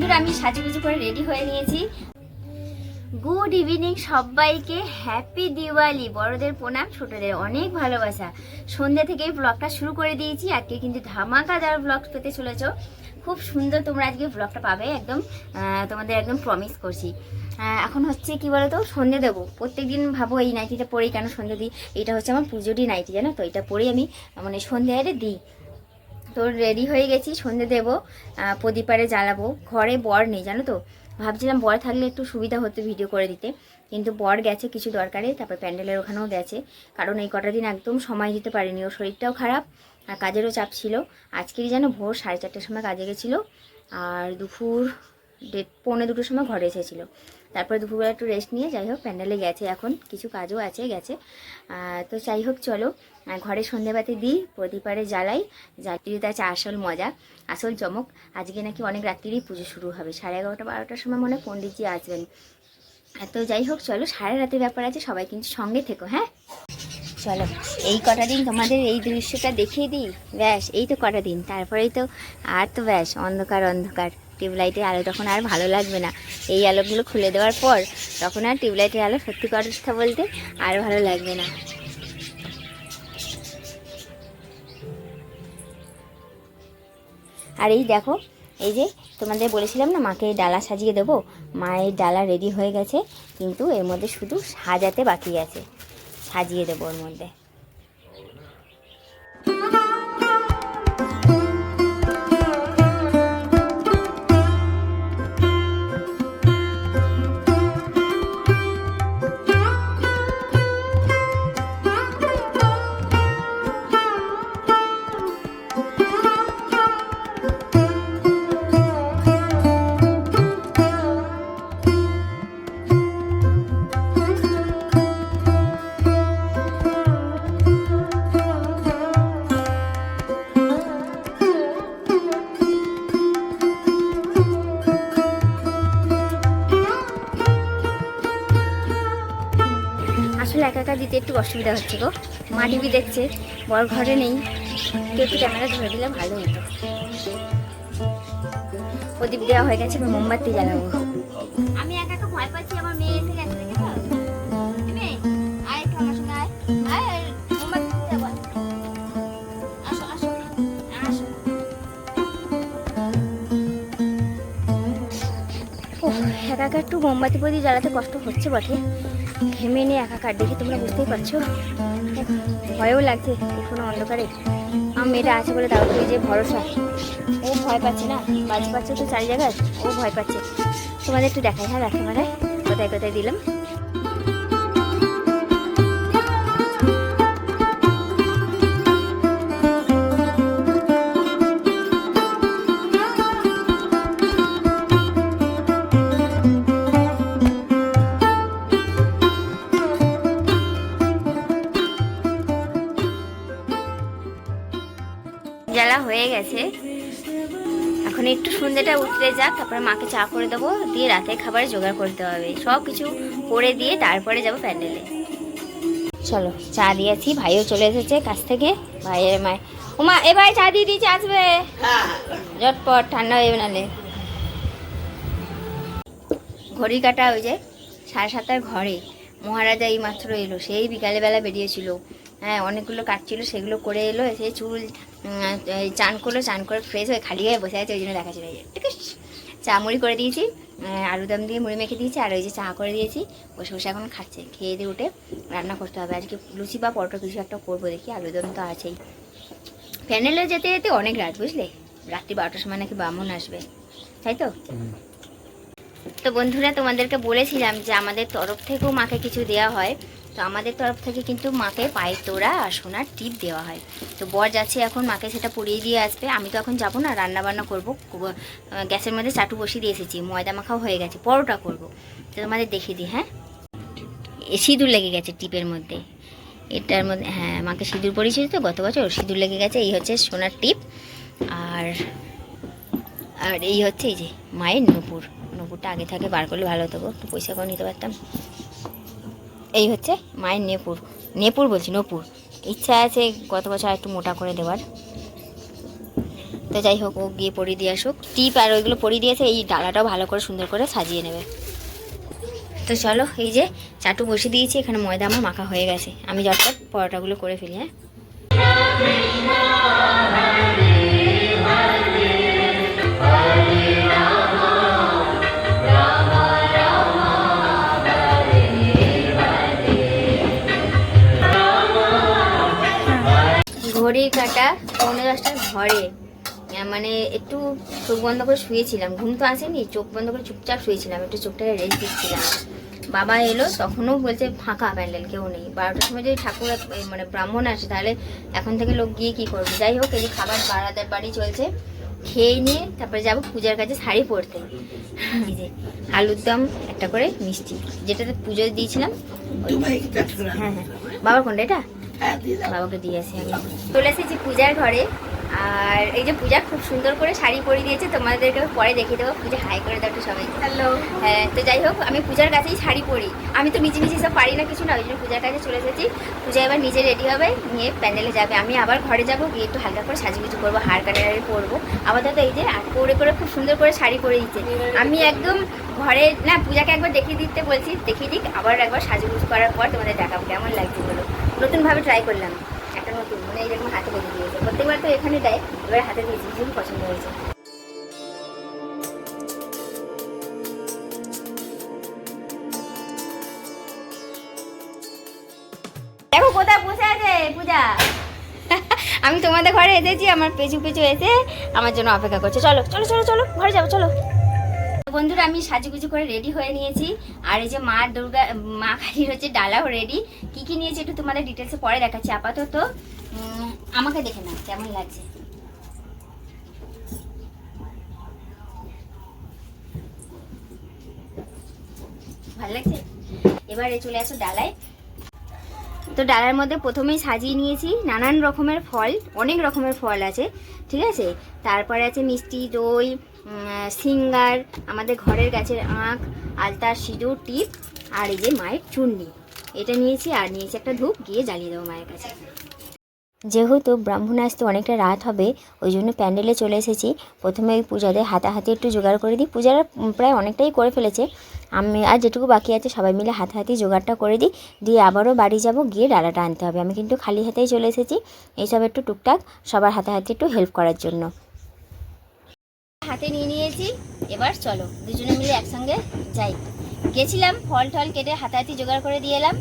বন্ধুরা, আমি সাজুগুজু করে রেডি হয়ে নিয়েছি। গুড ইভিনিং সবাইকে। হ্যাপি দিওয়ালি বড়দের প্রণাম, ছোটদের অনেক ভালোবাসা। সন্ধ্যা থেকেই ব্লগটা শুরু করে দিয়েছি। আজকে কিন্তু ধামাকাদার ব্লগ পেতে চলেছ। খুব সুন্দর তোমরা আজকে ব্লগটা পাবে, একদম তোমাদের একদম প্রমিস করছি। এখন হচ্ছে কি বলতো সন্ধে দেবো। প্রত্যেকদিন ভাবো এই নাইটিটা পরেই কেন সন্ধে দিই? এটা হচ্ছে আমার পুজোরই নাইটি জানো তো? এটা পরেই আমি মানে সন্ধে দিই। তো রেডি হয়ে গেছি, সন্ধে দেবো প্রদীপারে জ্বালাবো। ঘরে বর নেই, জানো তো? ভাবছিলাম বর থাকলে একটু সুবিধা হতো ভিডিও করে দিতে। কিন্তু বর গেছে, কিছু দরকারে, তারপর প্যান্ডেলের ওখানেও গেছে। কারণ এই কটা দিন একদম সময় দিতে পারিনি, ওর শরীরটাও খারাপ, আর কাজেরও চাপ ছিল। আজকেরই যেন ভোর সাড়ে চারটের সময় কাজে গেছিল, আর দুপুর দেড় পৌনে দুটোর সময় ঘরে এসেছিল। তারপরে দুপুরবেলা একটু রেস্ট নিয়ে যাই হোক, প্যান্ডেলে গেছে এখন, কিছু কাজও আছে, গেছে। তো যাই হোক, চলো। ঘরে সন্ধেবাতি দিই প্রদীপারে জ্বালাই। জ্বালিয়ে আছে আসল মজা, আসল চমক। আজকে নাকি অনেক রাত্রিরই পুজো শুরু হবে। সাড়ে এগারোটা, বারোটার সময় মনে হয় পণ্ডিতজি আসবেন। তো যাই হোক, চলো। সাড়ে রাতের ব্যাপার আছে, সবাই কিন্তু সঙ্গে থেকো হ্যাঁ? চলো, এই কটা দিন তোমাদের এই দৃশ্যটা দেখিয়ে দিই? ব্যাস, এই তো কটা দিন। তারপরেই তো আর তো ব্যাস, অন্ধকার অন্ধকার। টিউবলাইটের আলো তখন আর ভালো লাগবে না। এই আলোগুলো খুলে দেওয়ার পর তখন আর টিউবলাইটের আলো সত্যি কথা বলতে আর ভালো লাগবে না। আর এই দেখো, এই যে তোমাদের বলেছিলাম না, মাকে ডালা সাজিয়ে দেবো? মায়ের ডালা রেডি হয়ে গেছে, কিন্তু এর মধ্যে শুধু সাজাতে বাকি আছে। সাজিয়ে দেবো ওর মধ্যে। দিতে একটু অসুবিধা হচ্ছে গো। মা টিভি দেখছে বড় ঘরে নেই। কেউ একটু ক্যামেরা ধরে দিলে ভালো হতো। প্রদীপ দেওয়া হয়ে গেছে আমি মোমবাতি জ্বালাবো। আমি একা একা ভয় পাচ্ছি আমার মেয়ে এসে গেছে একা একটু মোমবাতি প্রদীপ জ্বালাতে কষ্ট হচ্ছে বটে। ঘেমে নিয়ে একাকার দেখে তোমরা বুঝতেই পারছ? ভয়ও লাগছে কোনো অন্ধকারে। আমার মেয়েটা আছে বলে উপরে যে ভরসা। ও ভয় পাচ্ছে না? বাজ পাচ্ছে তো চারি জায়গায়, ও ভয় পাচ্ছে। তোমাদের একটু দেখাই হ্যাঁ দেখো মানে কোথায় কোথায় দিলাম? হয়ে গেছে। এখন একটু সন্ধ্যেটা উঠতে যাক তারপরে মাকে চা করে দেবো, দিয়ে রাতে খাবার জোগাড় করতে হবে। সব কিছু করে দিয়ে তারপরে যাব প্যান্ডেলে। চলো, চা দিয়েছি, ভাইও চলে এসেছে কাছ থেকে। ভাইয়ের মায়। ওমা, এ ভাই চা দিয়ে দিয়েছে, আসবে। ঝটপট, ঠান্ডা হয়ে নালে ঘড়ি কাটা ওই যে, সাড়ে সাতটার ঘরে। মহারাজা এই মাত্র এলো, সেই বিকালবেলা বেরিয়েছিল। হ্যাঁ অনেকগুলো কাজ ছিল, সেগুলো করে এলো, এসে চুল চান করল চান করে ফ্রেশ হয়ে খালি গায়ে বসে আছে ওই জন্য দেখা ঠিক আছে? চা মুড়ি করে দিয়েছি আলুদম দিয়ে মুড়ি মেখে দিয়েছি আর ওই যে চা করে দিয়েছি। বসে বসে এখন খাচ্ছে খেয়ে দিয়ে উঠে রান্না করতে হবে। আজকে লুচি বা পরোটা কিছু একটা করব দেখি আলুদম তো আছেই। প্যানেলে যেতে যেতে অনেক রাত বুঝলে? রাত্রি বারোটার সময় নাকি বামন আসবে তাই তো? তো বন্ধুরা তোমাদেরকে বলেছিলাম যে আমাদের তরফ থেকেও মাকে কিছু দেওয়া হয়। তো আমাদের তরফ থেকে কিন্তু মাকে পায়ের তোড়া আর সোনার টিপ দেওয়া হয়। তো বর যাচ্ছে এখন, মাকে সেটা পরিয়ে দিয়ে আসবে। আমি তো এখন যাব না রান্না বান্না করব গ্যাসের মধ্যে চাটু বসিয়ে দিয়ে এসেছি, ময়দা মাখাও হয়ে গেছে, পরোটা করব। তো তোমাদের দেখিয়ে দিই হ্যাঁ? সিঁদুর লেগে গেছে টিপের মধ্যে। এটার মধ্যে হ্যাঁ মাকে সিঁদুর পরিয়েছিল তো, গত বছর সিঁদুর লেগে গেছে, এই হচ্ছে সোনার টিপ। আর আর এই হচ্ছে এই যে মায়ের নুপুর। নূপুরটা আগে থাকে বার করলে ভালো হতো একটু পয়সা করে নিতে পারতাম। এই হচ্ছে মায়ের নেপুর। নেপুর বলছি, নপুর। ইচ্ছা আছে গত বছর একটু মোটা করে দেওয়ার। তো যাই হোক, ও গিয়ে পরিয়ে দিয়ে আসুক। টিপ আর ওইগুলো পরিয়ে দিয়েছে, এই ডালাটাও ভালো করে সুন্দর করে সাজিয়ে নেবে। তো চলো, এই যে চাটু বসে দিয়েছি, এখানে ময়দা আমার মাখা হয়ে গেছে। আমি যতটা পরোটাগুলো করে ফেলি হ্যাঁ? ঘড়ির কাটা পৌনে দশটার ঘরে। মানে একটু চোখ বন্ধ করে শুয়েছিলাম। ঘুম তো আসেনি চোখ বন্ধ করে চুপচাপ শুয়েছিলাম একটু চোখটাকে রেস্ট দিচ্ছিলাম। বাবা এলো তখনও বলছে ফাঁকা প্যান্ডেল কেউ নেই। বারোটার সময় যদি ঠাকুর মানে ব্রাহ্মণ আসে তাহলে এখন থেকে লোক গিয়ে কি করবে? যাই হোক এই যে খাবার বারাদার বাড়ি চলছে। খেয়ে নিয়ে তারপরে যাব পূজার কাছে শাড়ি পরতে। এই যে আলুর দম একটা করে মিষ্টি। যেটাতে পুজো দিয়েছিলাম হ্যাঁ হ্যাঁ। বাবার কোনটা এটা? বাবাকে দিয়ে আসি আমি। চলে এসেছি পূজার ঘরে। আর এই যে পূজা খুব সুন্দর করে শাড়ি পরিয়ে দিয়েছে তোমাদেরকে পরে দেখিয়ে দেবো। পূজা হাই করে দাও একটু সবাই হ্যালো হ্যাঁ তো যাই হোক আমি পূজার কাছেই শাড়ি পরি। আমি তো নিচে নিচে সব পারি না কিছু না ওই জন্য পূজার কাছে চলে এসেছি। পূজা এবার নিজে রেডি হবে নিয়ে প্যান্ডেলে যাবে। আমি আবার ঘরে যাব গিয়ে একটু হালকা করে সাজুগুজু করব হার কাটারি পরবো। আপাতত এই যে আর করে করে খুব সুন্দর করে শাড়ি পরে দিচ্ছে। আমি একদম ঘরে না পূজাকে একবার দেখিয়ে দিতে বলছি দেখিয়ে দিক আবার একবার সাজুগুজু করার পর তোমাদের দেখাবো কেমন লাগছে বলো। নতুনভাবে ট্রাই করলাম। একটা নতুন মানে এইরকম হাতে বেঁধে দিয়েছে। প্রত্যেকবার তো এখানে দেয়, এবার হাতে দিয়েছি ভীষণ পছন্দ হয়েছে। দেখো কোথায় বসে আছে, পূজা? আমি তোমাদের ঘরে এসেছি, আমার পেছু পেছু এসে আমার জন্য অপেক্ষা করছে। চলো চলো চলো চলো, ঘরে যাব, চলো। বন্ধুরা, আমি সাজুগুজু করে রেডি হয়ে নিয়েছি। আর এই যে মা দুর্গা, মা কালীর হচ্ছে ডালাও রেডি কি কি নিয়েছি একটু তোমাদের ডিটেলসে পরে দেখাচ্ছি। আপাতত আমাকে দেখে না কেমন লাগছে। ভালো লাগছে? এবারে চলে আসো ডালায়। তো ডালার মধ্যে প্রথমেই সাজিয়ে নিয়েছি নানান রকমের ফল, অনেক রকমের ফল আছে, ঠিক আছে? তারপরে আছে মিষ্টি, দই সিঙ্গার, আমাদের ঘরের গাছের আখ আলতা সিঁদুর, টিপ আর এই যে মায়ের চূর্ণি এটা নিয়েছি আর নিয়েছি একটা ধূপ, গিয়ে জ্বালিয়ে দেবো মায়ের কাছে। যেহেতু ব্রাহ্মণ আসতে অনেকটা রাত হবে, ওই জন্য প্যান্ডেলে চলে এসেছি। প্রথমে ওই পূজাদের হাতাহাতি একটু জোগাড় করে দিই। পূজারা প্রায় অনেকটাই করে ফেলেছে। আমি আর যেটুকু বাকি আছে, সবাই মিলে হাতাহাতি জোগাড়টা করে দিই। দিয়ে আবারও বাড়ি যাব, গিয়ে ডালাটা আনতে হবে। আমি কিন্তু খালি হাতেই চলে এসেছি। এইসব একটু টুকটাক, সবার হাতাহাতি একটু হেল্প করার জন্য। হাতে নিয়ে নিয়েছি। এবার চলো, দুজনে মিলে একসঙ্গে যাই। গেছিলাম, ফল টল কেটে হাতাহাতি জোগাড় করে দিয়ে এলাম।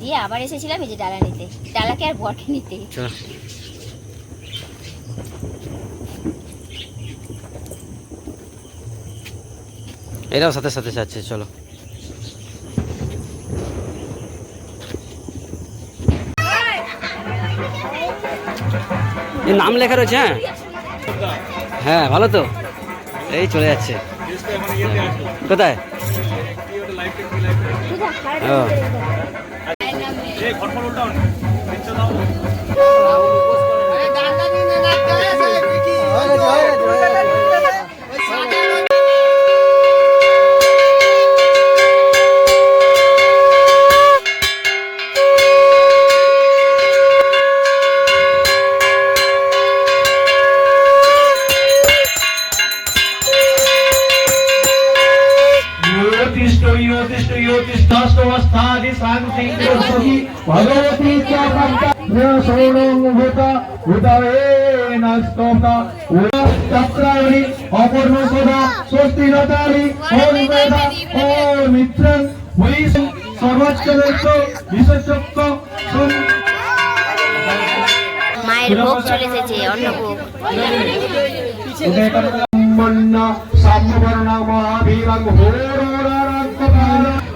দিয়ে আবার এসেছিলাম এই যে ডালা নিতে। ডালাকে আর বটে নিতে। এরাও সাথে সাথে যাচ্ছে, চলো। নাম লেখা রয়েছে হ্যাঁ? হ্যাঁ ভালো তো? এই চলে যাচ্ছে। কোথায়? ও। भगवती च सौरभूत उदयेन स्तोता चक्राणि अपर्णसदा स्वस्ति नतानि ओम वेद ओम मित्रं वैसं सर्वच्च विशेषत्व মায়ের ভোগ চলে এসেছে অন্নভোগ উদয়কর্মণ্য সাম্যবর্ণ মহাবীরং হোরারান্তকার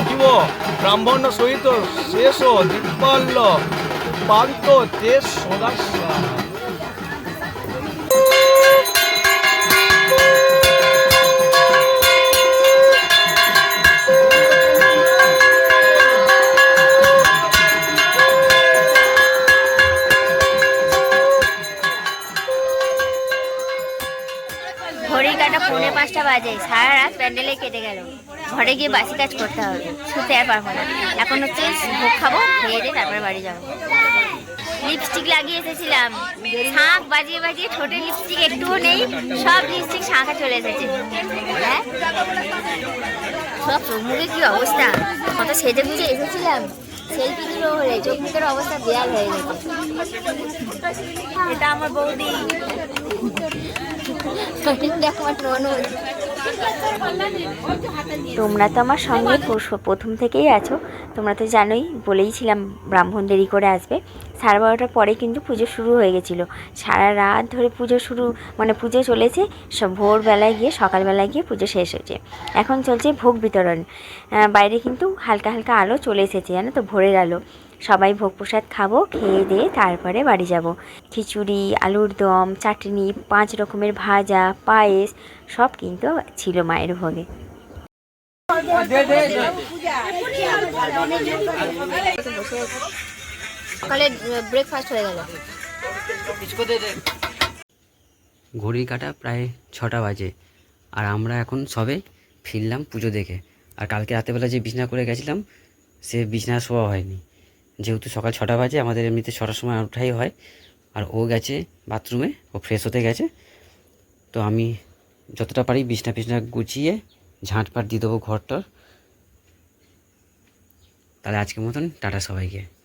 জীব ব্রাহ্মণ সহিত শেষ দিব্যাল্য পান্ত তেজ বাজে, সারা রাত প্যান্ডেলে কেটে গেল। ঘরে গিয়ে বাসি কাজ করতে হবে, শুতে আর পারব না। এখন হচ্ছে ভোগ খাব, খেয়ে দিয়ে তারপরে বাড়ি যাব। লিপস্টিক লাগিয়ে এসেছিলাম। শাঁখ বাজিয়ে বাজিয়ে ছোট লিপস্টিক একটুও নেই, সব লিপস্টিক শাঁখা চলে এসেছে। হ্যাঁ? সব চোখ মুখে কি অবস্থা? কত সেজে গুজে এসেছিলাম। সেলফি তুলো হলে চোখ মুখের অবস্থা দেয়াল হয়ে গেছে। এটা আমার বৌদি। তোমরা তো আমার সঙ্গে প্রথম থেকেই আছো। তোমরা তো জানোই, বলেইছিলাম ব্রাহ্মণ দেরি করে আসবে। সাড়ে বারোটার পরে কিন্তু পুজো শুরু হয়ে গেছিল। সারা রাত ধরে পুজো শুরু মানে পুজো চলেছে, সব ভোরবেলায় গিয়ে, সকালবেলায় গিয়ে পুজো শেষ হয়েছে। এখন চলছে ভোগ বিতরণ। বাইরে কিন্তু হালকা হালকা আলো চলে এসেছে, জানো তো, ভোরের আলো। সবাই ভোগ প্রসাদ খাব খেয়ে দিয়ে তারপরে বাড়ি যাব। খিচুড়ি আলুর দম চাটনি পাঁচ রকমের ভাজা পায়েস সব কিন্তু ছিল মায়ের ভোগে। সকালে ব্রেকফাস্ট হয়ে গেল। ঘড়ির কাটা প্রায় ছটা বাজে আর আমরা এখন সবে ফিরলাম পুজো দেখে। আর কালকে রাতেবেলা যে বিছনা করে গেছিলাম সে বিছনা শোয়া হয়নি। যেহেতু সকাল ছটা বাজে, আমাদের এমনিতে ছটার সময় ওঠাই হয়। আর ও গেছে বাথরুমে, ও ফ্রেশ হতে গেছে। তো আমি যতটা পারি বিছনা ফিছনা গুছিয়ে ঝাঁটপাট দিয়ে দেবো ঘরটার। তাহলে আজকের মতন, টাটা সবাইকে।